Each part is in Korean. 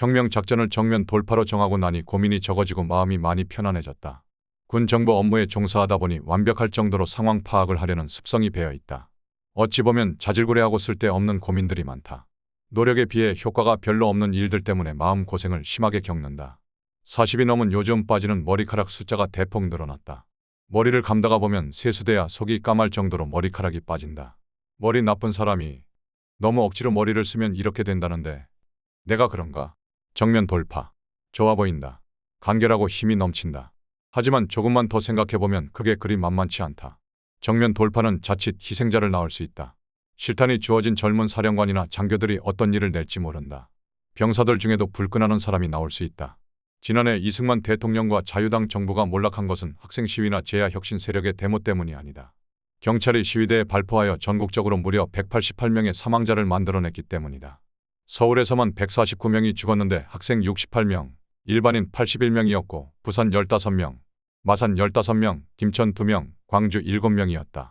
혁명 작전을 정면 돌파로 정하고 나니 고민이 적어지고 마음이 많이 편안해졌다. 군 정보 업무에 종사하다 보니 완벽할 정도로 상황 파악을 하려는 습성이 배어 있다. 어찌 보면 자질구레하고 쓸데없는 고민들이 많다. 노력에 비해 효과가 별로 없는 일들 때문에 마음 고생을 심하게 겪는다. 40이 넘은 요즘 빠지는 머리카락 숫자가 대폭 늘어났다. 머리를 감다가 보면 세수돼야 속이 까말 정도로 머리카락이 빠진다. 머리 나쁜 사람이 너무 억지로 머리를 쓰면 이렇게 된다는데 내가 그런가? 정면 돌파. 좋아 보인다. 간결하고 힘이 넘친다. 하지만 조금만 더 생각해보면 그게 그리 만만치 않다. 정면 돌파는 자칫 희생자를 낳을 수 있다. 실탄이 주어진 젊은 사령관이나 장교들이 어떤 일을 낼지 모른다. 병사들 중에도 불끈하는 사람이 나올 수 있다. 지난해 이승만 대통령과 자유당 정부가 몰락한 것은 학생 시위나 제야 혁신 세력의 데모 때문이 아니다. 경찰이 시위대에 발포하여 전국적으로 무려 188명의 사망자를 만들어냈기 때문이다. 서울에서만 149명이 죽었는데 학생 68명, 일반인 81명이었고 부산 15명, 마산 15명, 김천 2명, 광주 7명이었다.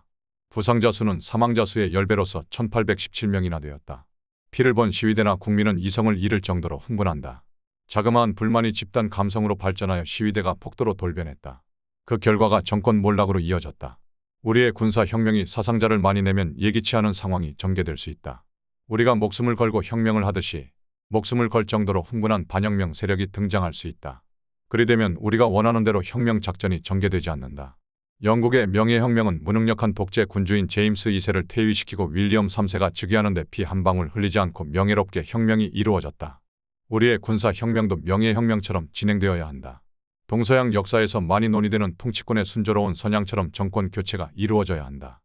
부상자 수는 사망자 수의 10배로서 1817명이나 되었다. 피를 본 시위대나 국민은 이성을 잃을 정도로 흥분한다. 자그마한 불만이 집단 감성으로 발전하여 시위대가 폭도로 돌변했다. 그 결과가 정권 몰락으로 이어졌다. 우리의 군사 혁명이 사상자를 많이 내면 예기치 않은 상황이 전개될 수 있다. 우리가 목숨을 걸고 혁명을 하듯이 목숨을 걸 정도로 흥분한 반혁명 세력이 등장할 수 있다. 그리 되면 우리가 원하는 대로 혁명 작전이 전개되지 않는다. 영국의 명예혁명은 무능력한 독재 군주인 제임스 2세를 퇴위시키고 윌리엄 3세가 즉위하는 데 피 한 방울 흘리지 않고 명예롭게 혁명이 이루어졌다. 우리의 군사 혁명도 명예혁명처럼 진행되어야 한다. 동서양 역사에서 많이 논의되는 통치권의 순조로운 선양처럼 정권 교체가 이루어져야 한다.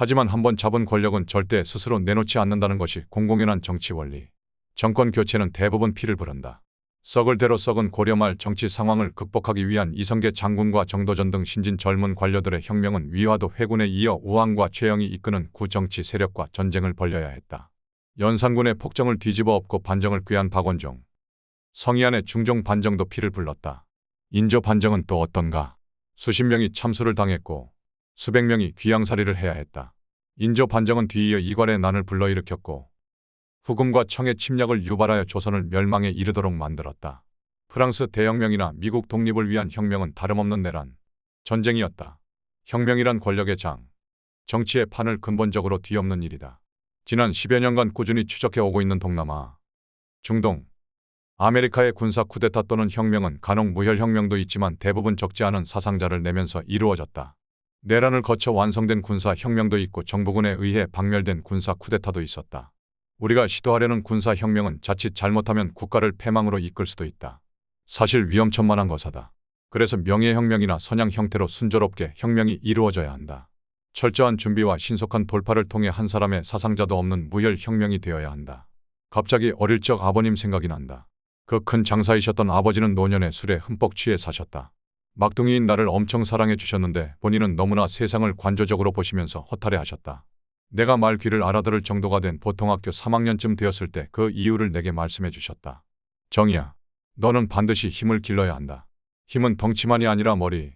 하지만 한번 잡은 권력은 절대 스스로 내놓지 않는다는 것이 공공연한 정치 원리. 정권 교체는 대부분 피를 부른다. 썩을 대로 썩은 고려말 정치 상황을 극복하기 위한 이성계 장군과 정도전 등 신진 젊은 관료들의 혁명은 위화도 회군에 이어 우왕과 최영이 이끄는 구정치 세력과 전쟁을 벌려야 했다. 연산군의 폭정을 뒤집어 엎고 반정을 꾀한 박원종. 성희안의 중종 반정도 피를 불렀다. 인조 반정은 또 어떤가? 수십 명이 참수를 당했고 수백 명이 귀양살이를 해야 했다. 인조 반정은 뒤이어 이괄의 난을 불러일으켰고 후금과 청의 침략을 유발하여 조선을 멸망에 이르도록 만들었다. 프랑스 대혁명이나 미국 독립을 위한 혁명은 다름없는 내란, 전쟁이었다. 혁명이란 권력의 장, 정치의 판을 근본적으로 뒤엎는 일이다. 지난 10여 년간 꾸준히 추적해 오고 있는 동남아, 중동, 아메리카의 군사 쿠데타 또는 혁명은 간혹 무혈 혁명도 있지만 대부분 적지 않은 사상자를 내면서 이루어졌다. 내란을 거쳐 완성된 군사 혁명도 있고 정부군에 의해 박멸된 군사 쿠데타도 있었다. 우리가 시도하려는 군사 혁명은 자칫 잘못하면 국가를 패망으로 이끌 수도 있다. 사실 위험천만한 것이다. 그래서 명예혁명이나 선양 형태로 순조롭게 혁명이 이루어져야 한다. 철저한 준비와 신속한 돌파를 통해 한 사람의 사상자도 없는 무혈혁명이 되어야 한다. 갑자기 어릴 적 아버님 생각이 난다. 그 큰 장사이셨던 아버지는 노년에 술에 흠뻑 취해 사셨다. 막둥이인 나를 엄청 사랑해 주셨는데 본인은 너무나 세상을 관조적으로 보시면서 허탈해 하셨다. 내가 말 귀를 알아들을 정도가 된 보통학교 3학년쯤 되었을 때 그 이유를 내게 말씀해 주셨다. 정이야, 너는 반드시 힘을 길러야 한다. 힘은 덩치만이 아니라 머리,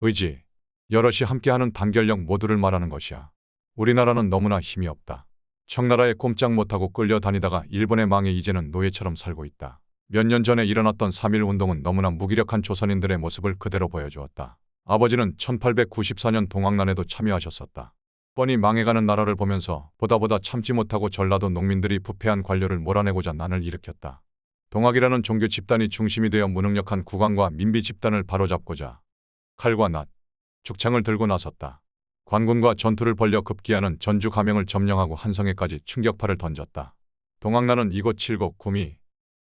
의지, 여럿이 함께하는 단결력 모두를 말하는 것이야. 우리나라는 너무나 힘이 없다. 청나라에 꼼짝 못하고 끌려다니다가 일본의 망해 이제는 노예처럼 살고 있다. 몇 년 전에 일어났던 3.1 운동은 너무나 무기력한 조선인들의 모습을 그대로 보여주었다. 아버지는 1894년 동학난에도 참여하셨었다. 뻔히 망해가는 나라를 보면서 보다 보다 참지 못하고 전라도 농민들이 부패한 관료를 몰아내고자 난을 일으켰다. 동학이라는 종교 집단이 중심이 되어 무능력한 국왕과 민비 집단을 바로잡고자 칼과 낫, 죽창을 들고 나섰다. 관군과 전투를 벌려 급기야는 전주 가명을 점령하고 한성에까지 충격파를 던졌다. 동학난은 이곳 칠곡, 구미,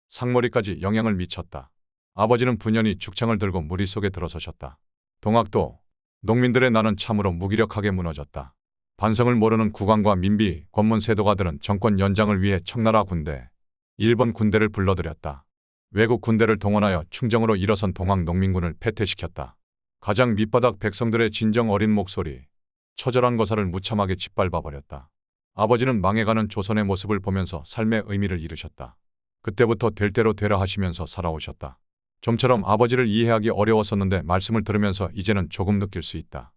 상머리까지 영향을 미쳤다. 아버지는 분연히 죽창을 들고 무리 속에 들어서셨다. 동학도 농민들의 나는 참으로 무기력하게 무너졌다. 반성을 모르는 국왕과 민비, 권문 세도가들은 정권 연장을 위해 청나라 군대, 일본 군대를 불러들였다. 외국 군대를 동원하여 충정으로 일어선 동학 농민군을 패퇴시켰다. 가장 밑바닥 백성들의 진정 어린 목소리, 처절한 거사를 무참하게 짓밟아 버렸다. 아버지는 망해가는 조선의 모습을 보면서 삶의 의미를 잃으셨다. 그때부터 될 대로 되라 하시면서 살아오셨다. 좀처럼 아버지를 이해하기 어려웠었는데 말씀을 들으면서 이제는 조금 느낄 수 있다.